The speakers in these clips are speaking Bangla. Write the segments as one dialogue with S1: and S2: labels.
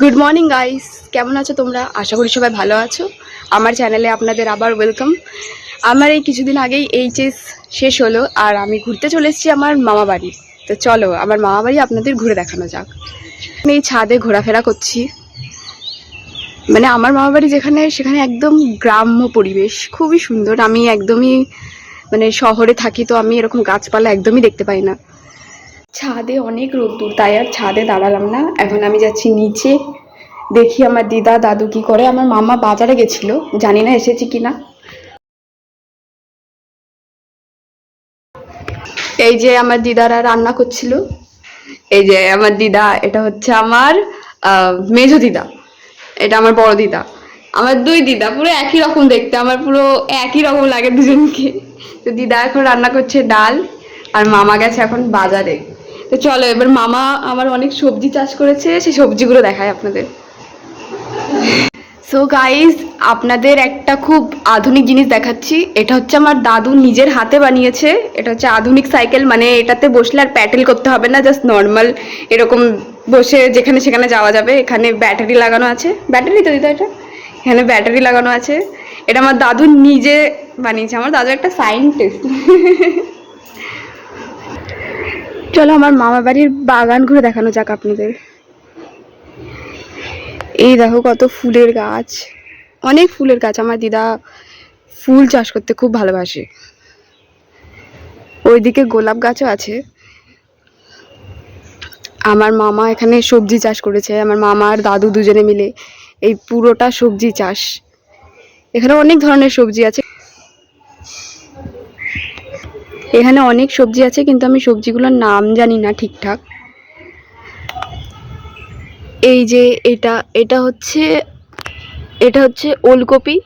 S1: গুড মর্নিং গাইস কেমন আছো তোমরা? আশা করি সবাই ভালো আছো। আমার চ্যানেলে আপনাদের আবার ওয়েলকাম আমার এই কিছুদিন আগেই এইচএস শেষ হলো আর আমি ঘুরতে চলে এসেছি আমার মামা বাড়ি। তো চলো, আমার মামা বাড়ি আপনাদের ঘুরে দেখানো যাক। এই ছাদে ঘোরাফেরা করছি। মানে আমার মামা বাড়ি যেখানে, সেখানে একদম গ্রাম্য পরিবেশ, খুবই সুন্দর। আমি একদমই মানে শহরে থাকি তো আমি এরকম গাছপালা একদমই দেখতে পাই না। ছাদে অনেক রোদ্দুর তাই আর ছাদে দাঁড়ালাম না। এখন আমি যাচ্ছি নিচে, দেখি আমার দিদা, দাদু কি করে। আমার মামা বাজারে গেছিল, জানি না এসেছে কিনা এই যে আমার দিদারা রান্না করছিল, এই যে আমার দিদা, এটা হচ্ছে আমার মেজো দিদা, এটা আমার বড় দিদা। আমার দুই দিদা, পুরো একই রকম দেখতে, আমার পুরো একই রকম লাগে দুজনকে। তো দিদা এখন রান্না করছে ডাল, আর মামা গেছে এখন বাজারে। তো চলো, এবার মামা আমার অনেক সবজি চাষ করেছে, সেই সবজিগুলো দেখায় আপনাদের। সো গাইজ আপনাদের একটা খুব আধুনিক জিনিস দেখাচ্ছি। এটা হচ্ছে আমার দাদু নিজের হাতে বানিয়েছে। এটা হচ্ছে আধুনিক সাইকেল মানে এটাতে বসলে আর প্যাটেল করতে হবে না জাস্ট নর্মাল এরকম বসে যেখানে সেখানে যাওয়া যাবে। এখানে ব্যাটারি লাগানো আছে। ব্যাটারি তো দিদা এটা। এখানে ব্যাটারি লাগানো আছে। এটা আমার দাদু নিজে বানিয়েছে। আমার দাদু একটা সায়েন্টিস্ট চলো আমার মামা বাড়ির বাগান ঘুরে দেখানো যাক আপনাদের। এই দেখো কত ফুলের গাছ। অনেক ফুলের গাছ। আমার দিদা ফুল চাষ করতে খুব ভালোবাসে। ওইদিকে গোলাপ গাছও আছে। আমার মামা এখানে সবজি চাষ করেছে। আমার মামা আর দাদু দুজনে মিলে এই পুরোটা সবজি চাষ। এখানে অনেক ধরনের সবজি আছে। এখানে অনেক সবজি আছে, কিন্তু আমি সবজিগুলোর নাম জানি না ঠিকঠাক। এই যে এটা এটা হচ্ছে এটা হচ্ছে ওলকপি।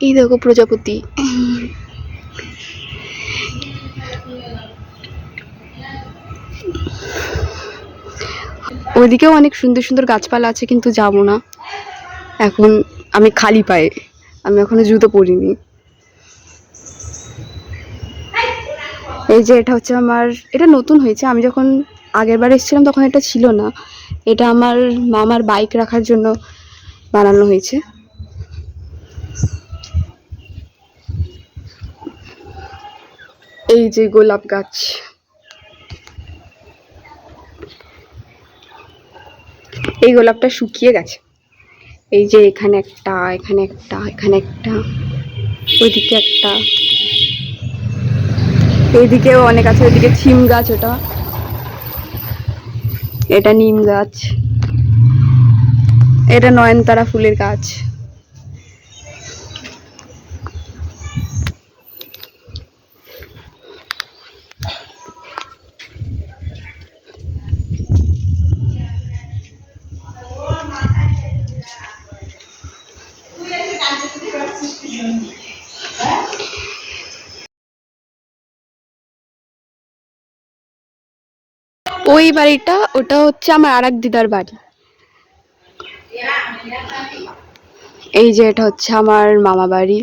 S1: এই দেখো প্রজাপতি। ওইদিকেও অনেক সুন্দর সুন্দর গাছপালা আছে, কিন্তু যাব না। এখন আমি খালি পায়ে। আমি এখনও জুতো পরিনি। এই যে এটা হচ্ছে আমার, এটা নতুন হয়েছে। আমি যখন আগের বার এসেছিলাম তখন এটা ছিল না। এটা আমার মামার বাইক রাখার জন্য বানানো হয়েছে। এই যে গোলাপ গাছ। এই গোলাপটা শুকিয়ে গেছে। এই যে এখানে একটা এখানে একটা এখানে একটা, ওইদিকে একটা। এইদিকেও অনেক আছে ওইদিকে ছিম গাছ ওটা। এটা নিম গাছ। এটা নয়নতারা ফুলের গাছ। ওই বাড়িটা, ওটা হচ্ছে আমার আর এক দিদার বাড়ি। এই যে এটা হচ্ছে আমার মামা বাড়ি।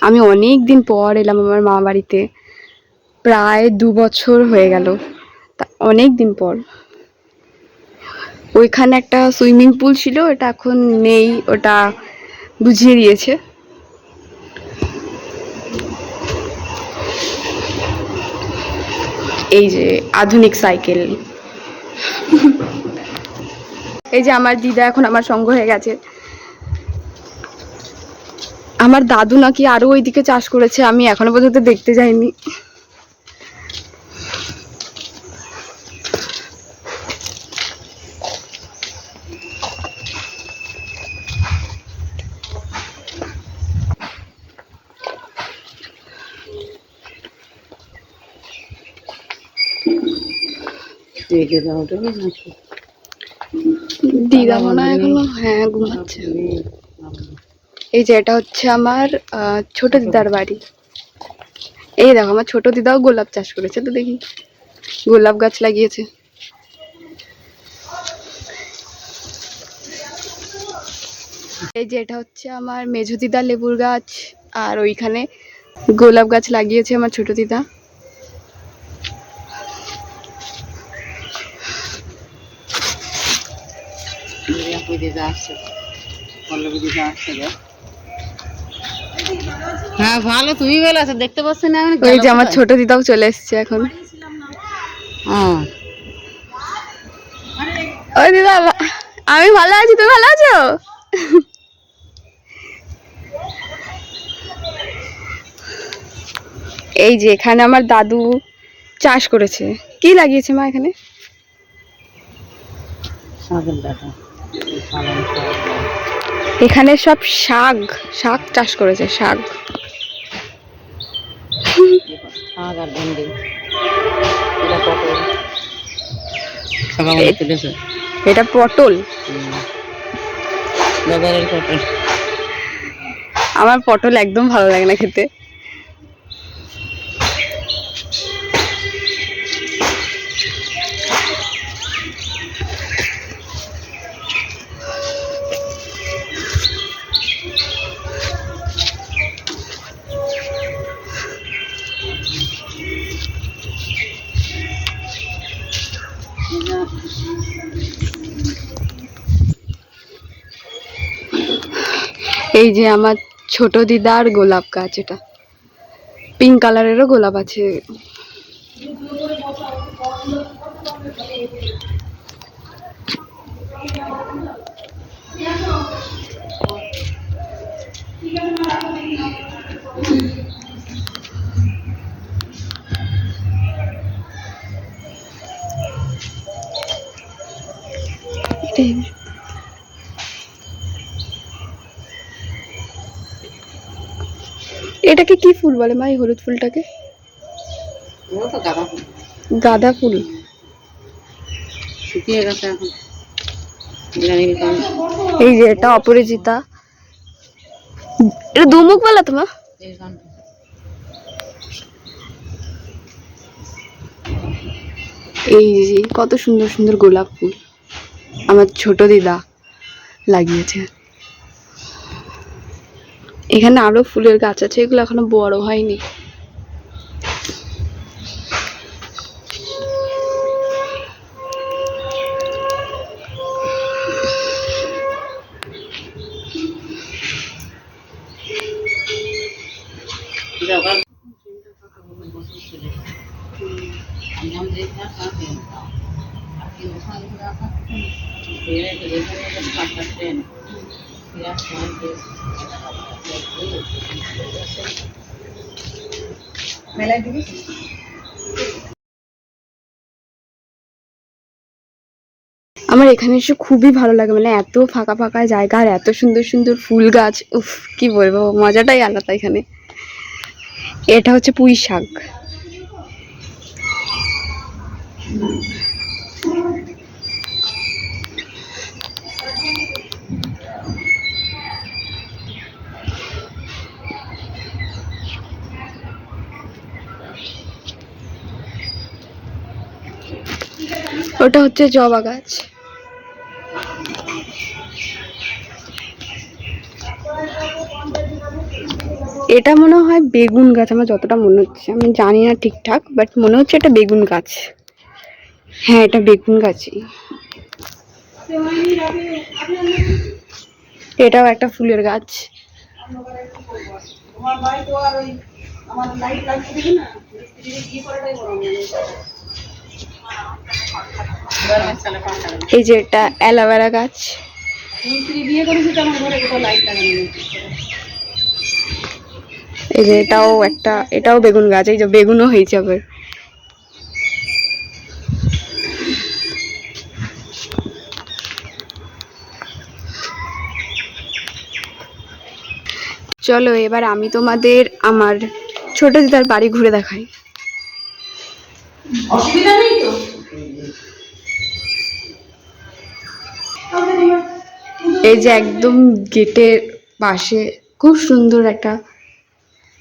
S1: আমি অনেক দিন পর এলাম আমার মামা বাড়িতে। প্রায় দু বছর হয়ে গেল। অনেক দিন পর। ওইখানে একটা সুইমিং পুল ছিল, ওটা এখন নেই, ওটা বুঝিয়ে দিয়েছে। এই যে আধুনিক সাইকেল। এই যে আমার দিদা এখন আমার সঙ্গ হয়ে গেছে। আমার দাদু নাকি আরও ওইদিকে চাষ করেছে, আমি এখনও পর্যন্ত দেখতে যাইনি। দিদা মনে হয় এখনও হ্যাঁ ঘুমাচ্ছে। এই যে এটা হচ্ছে আমার ছোট দিদার বাড়ি। এই দেখো, আমার ছোট দিদাও গোলাপ চাষ করেছে, তো দেখি। গোলাপ গাছ লাগিয়েছে। এই যে এটা হচ্ছে আমার মেঝো দিদা লেবুর গাছ, আর ওইখানে গোলাপ গাছ লাগিয়েছে আমার ছোট দিদা।
S2: দিদা আসছে। পল্লবী দিদা আসছে হ্যাঁ ভালো তুমি ভালো আছো দেখতে পাচ্ছ না আমি
S1: ওই যে আমার ছোট দিদাও চলে এসছে এখন।
S2: হ্যাঁ
S1: ওই দিদা আমি ভালো আছি তুমি ভালো আছো? এই যে এখানে আমার দাদু চাষ করেছে। কি লাগিয়েছে মা এখানে?
S2: শাকের ডাটা
S1: এখানে সব শাক শাক চাষ করেছে শাক।
S2: এটা পটল।
S1: আমার পটল একদম ভালো লাগে না খেতে। এই যে আমার ছোট দিদার গোলাপ গাছ এটা। পিঙ্ক কালারেরও গোলাপ আছে। এটাই এটাকে কি ফুল বলে মা এই হলুদ ফুলটাকে?
S2: গাঁদা ফুল। শুকিয়ে গেছে এখন।
S1: এই যে এটা অপরাজিতা এটা দুমুখ বলা
S2: গানটা।
S1: এই যে কত সুন্দর সুন্দর গোলাপ ফুল। আমার ছোট দিদা লাগিয়েছে। এখানে আরও ফুলের গাছ আছে এগুলো এখনও বড় হয়নি।
S2: মেলায় দিবি?
S1: আমার এখানে এসে খুবই ভালো লাগে মানে এত ফাঁকা ফাঁকা জায়গা আর এত সুন্দর সুন্দর ফুল গাছ, উফ, কি বলব, মজাটাই আলাদা এখানে। এটা হচ্ছে পুঁই শাক। ওটা হচ্ছে জবা গাছ। এটা মনে হয় বেগুন গাছ, আমার যতটা মনে হচ্ছে। আমি জানি না ঠিকঠাক বাট মনে হচ্ছে এটা বেগুন গাছ। হ্যাঁ এটা বেগুন গাছই। এটাও একটা ফুলের গাছ।
S2: গরমের সালে পাঁচটা
S1: এই যে এটা অ্যালোভেরা গাছ। এই যে এটাও একটা, এটাও বেগুন গাছ, এই যে বেগুনও হয়েছে আবার। চলো, এবার আমি তোমাদের আমার ছোট দিদার বাড়ি ঘুরে দেখাই।
S2: অসুবিধা নেই তো?
S1: এই যে একদম গেটের পাশে খুব সুন্দর একটা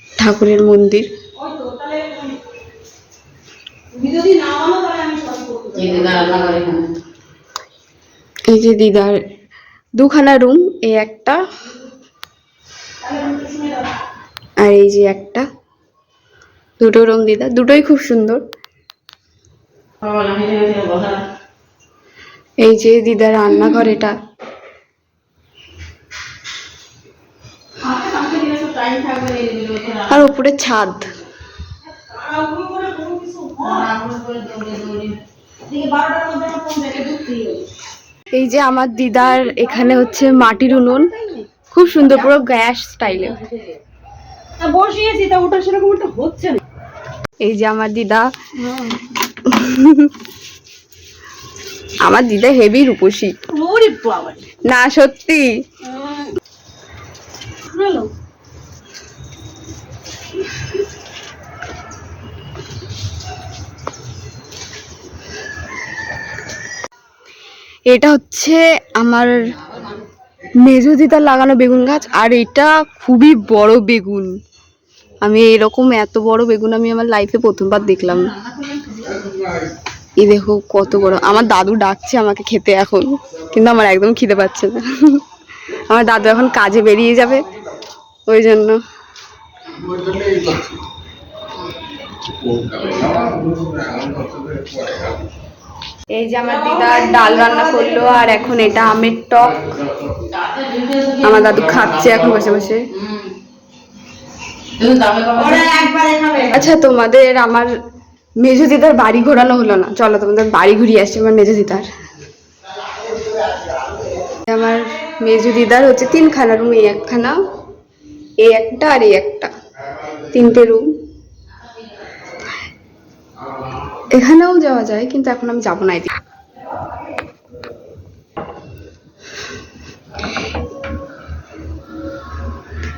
S1: ঠাকুরের মন্দির।
S2: এই
S1: যে দিদার দুখানা রুম, এই একটা আর এই যে একটা। দুটো রুম দিদা, দুটোই খুব সুন্দর। এই যে দিদার রান্নাঘর এটা। আর উপরে ছাদ। এই যে আমার দিদার এখানে হচ্ছে মাটির উনুন। খুব সুন্দর পুরো গ্যাস স্টাইলে
S2: বসিয়েছি তা ওটা সেরকম ওটা হচ্ছে না
S1: এই যে আমার দিদা। আমার দিদা হেভি রূপসী। না সত্যি। এটা হচ্ছে আমার মেজো দিদার লাগানো বেগুন গাছ আর এটা খুবই বড় বেগুন। আমি এরকম এত বড় বেগুন আমি আমার লাইফে প্রথমবার দেখলাম। এই দেখো কত বড়। আমার দাদু ডাকছে আমাকে খেতে এখন কিন্তু আমার একদম খিদে পাচ্ছে না। আমার দাদু এখন কাজে বেরিয়ে যাবে ওই জন্য। এই যে আমার দিদা ডাল রান্না করল আর এখন এটা আমের টক। আমার দাদু খাচ্ছে এখন বসে বসে। আচ্ছা তোমাদের আমার মেজো দিদার বাড়ি ঘোরানো হলো না। চলো তোমাদের বাড়ি ঘুরিয়ে আসছি আমার মেজো দিদার। আমার মেজো দিদার হচ্ছে তিনখানা রুম এই একখানা, এই একটা আর এই একটা। তিনটে রুম এখানেও যাওয়া যায়, কিন্তু এখন আমি যাব না এদিকে।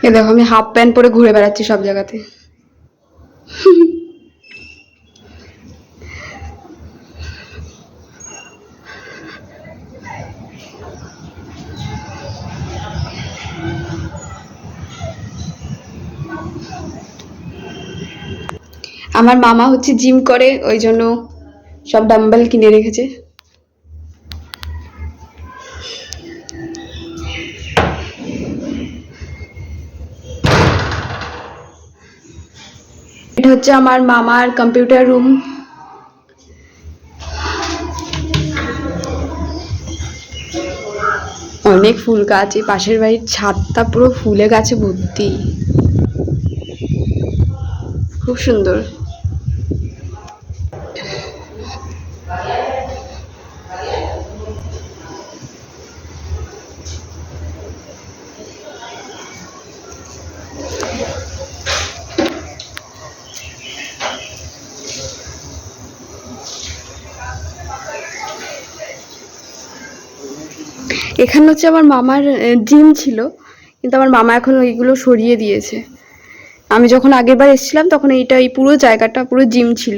S1: এ দেখো, আমি হাফ প্যান্ট পরে ঘুরে বেড়াচ্ছি সব জায়গাতে। আমার মামা হচ্ছে জিম করে, ওই জন্য সব ডাম্বেল কিনে রেখেছে। এটা হচ্ছে আমার মামার কম্পিউটার রুম অনেক ফুল গাছ, এই পাশের বাড়ির ছাদটা পুরো ফুলে গাছে ভর্তি খুব সুন্দর। এখানে হচ্ছে আমার মামার জিম ছিল, কিন্তু আমার মামা এখন এইগুলো সরিয়ে দিয়েছে। আমি যখন আগেরবার এসেছিলাম, তখন এইটা, এই পুরো জায়গাটা পুরো জিম ছিল।